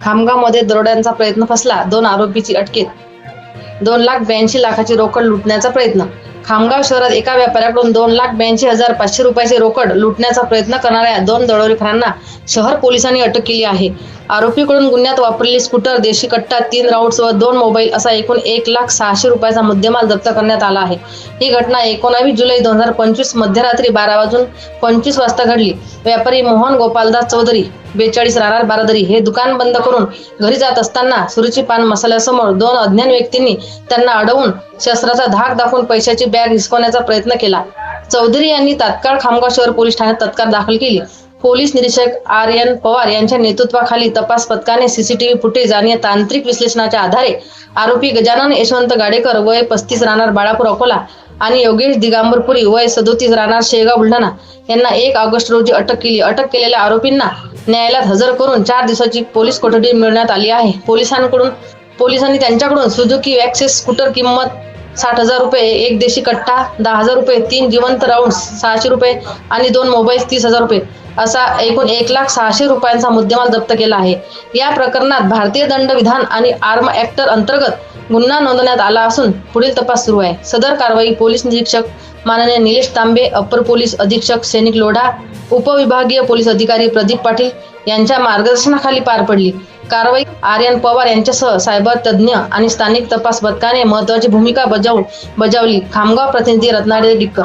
खामगावमध्ये दरोड्यांचा प्रयत्न फसला दोन आरोपीची अटकेत. दोन लाख ब्याऐंशी लाखाची रोकड लुटण्याचा प्रयत्न. खामगाव शहरात एका व्यापाऱ्याकडून दोन लाख ब्याऐंशी हजार पाचशे रुपयाचे रोकड लुटण्याचा प्रयत्न करणाऱ्या दोन दरोडेखोरांना शहर पोलिसांनी अटक केली आहे. आरोपीकडून गुन्ह्यात वापरलेली स्कूटर देशी कट्टा तीन राऊंड्स व दोन मोबाईल असा एकूण एक लाख सहाशे रुपयाचा मुद्देमाल जप्त करण्यात आला आहे. ही घटना एकोणावीस जुलै दोन हजार पंचवीस मध्यरात्री बारा वाजून पंचवीस वाजता घडली. व्यापारी मोहन गोपालदास चौधरी बेचाळीस राणार बारादरी हे दुकान बंद करून घरी जात असताना सुरुची पान मसाल्यासमोर दोन अज्ञान व्यक्तींनी त्यांना अडवून शस्त्राचा धाक दाखवून पैशाची बॅग हिसकवण्याचा प्रयत्न केला. चौधरी यांनी तात्काळ खामगाव शहर पोलीस ठाण्यात तत्काळ दाखल केली. पोलीस निरीक्षक आर एन पवार यांच्या नेतृत्वाखाली तपास पथकाने सीसीटीव्ही फुटेज आणि तांत्रिक विश्लेषणाच्या आधारे आरोपी गजानन यशवंत गाडेकर वय पस्तीस राहणार बाळापूर अकोला आणि योगेश दिगांबरपुरी वय सदोतीस राहणार शेगाव बुलढाणा यांना एक ऑगस्ट रोजी अटक केली. अटक केलेल्या आरोपींना न्यायालयात हजर करून चार दिवसाची पोलीस कोठडी मिळवण्यात आली आहे. पोलिसांकडून पोलिसांनी त्यांच्याकडून सुझुकी वॅक्सेस स्कूटर किंमत साठ हजार रुपये एक देशी कट्टा दहा हजार रुपये तीन जिवंत राऊंड सहाशे रुपये आणि दोन मोबाईल तीस हजार रुपये. असा एकूण एक लाख सहाशे रुपयांचा मुद्देमाल जप्त केला आहे. या प्रकरणात भारतीय दंड विधान आणि आर्म ऍक्टर अंतर्गत गुन्हा नोंदवण्यात आला असून पुढील तपास सुरू आहे. सदर कारवाई पोलीस निरीक्षक माननीय निलेश तांबे अप्पर पोलीस अधीक्षक सैनिक लोढा उपविभागीय पोलीस अधिकारी प्रदीप पाटील यांच्या मार्गदर्शनाखाली पार पडली. कारवाई आर्यन पवार यांच्यासह सायबर तज्ज्ञ आणि स्थानिक तपास पथकाने महत्वाची भूमिका बजावून बजावली खामगाव प्रतिनिधी रत्नागिरी डिक्कर